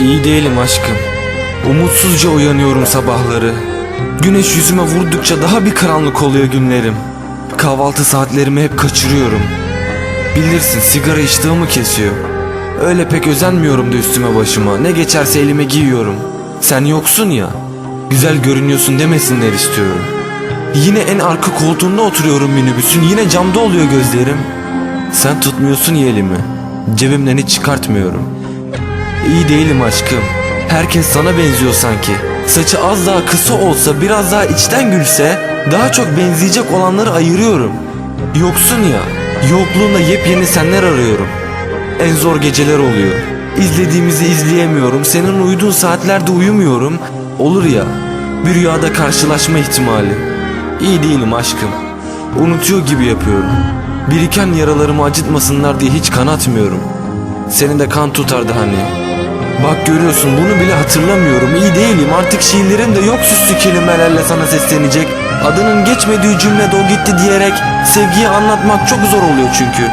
İyi değilim aşkım. Umutsuzca uyanıyorum sabahları. Güneş yüzüme vurdukça daha bir karanlık oluyor günlerim. Kahvaltı saatlerimi hep kaçırıyorum. Bilirsin sigara iştahımı kesiyor. Öyle pek özenmiyorum da üstüme başıma. Ne geçerse elime giyiyorum. Sen yoksun ya. Güzel görünüyorsun demesinler istiyorum. Yine en arka koltuğunda oturuyorum minibüsün. Yine camda oluyor gözlerim. Sen tutmuyorsun ya elimi. Cebimden hiç çıkartmıyorum. İyi değilim aşkım. Herkes sana benziyor sanki. Saçı az daha kısa olsa, biraz daha içten gülse, daha çok benzeyecek olanları ayırıyorum. Yoksun ya, yokluğunda yepyeni senler arıyorum. En zor geceler oluyor. İzlediğimizi izleyemiyorum, senin uyuduğun saatlerde uyumuyorum. Olur ya, bir rüyada karşılaşma ihtimali. İyi değilim aşkım. Unutuyor gibi yapıyorum. Biriken yaralarımı acıtmasınlar diye hiç kan atmıyorum. Senin de kan tutardı hani. Bak görüyorsun bunu bile hatırlamıyorum. İyi değilim artık şiirlerim de yok süslü kelimelerle sana seslenecek. Adının geçmediği cümlede o gitti diyerek sevgiyi anlatmak çok zor oluyor çünkü.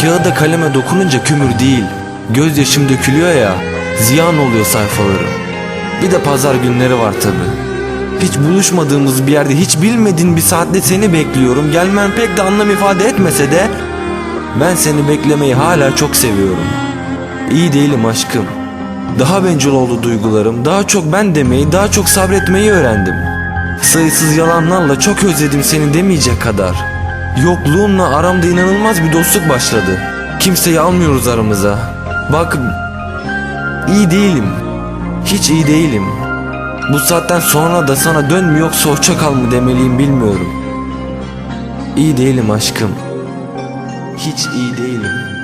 Kağıda kaleme dokununca kümür değil. Gözyaşım dökülüyor ya ziyan oluyor sayfalarım. Bir de pazar günleri var tabi. Hiç buluşmadığımız bir yerde hiç bilmediğin bir saatte seni bekliyorum. Gelmen pek de anlam ifade etmese de ben seni beklemeyi hala çok seviyorum. İyi değilim aşkım. Daha bencil oldu duygularım. Daha çok ben demeyi, daha çok sabretmeyi öğrendim. Sayısız yalanlarla çok özledim seni demeyecek kadar. Yokluğunla aramda inanılmaz bir dostluk başladı. Kimseyi almıyoruz aramıza. Bak, iyi değilim. Hiç iyi değilim. Bu saatten sonra da sana dön mü yoksa hoşça kal mı demeliyim bilmiyorum. İyi değilim aşkım. Hiç iyi değilim.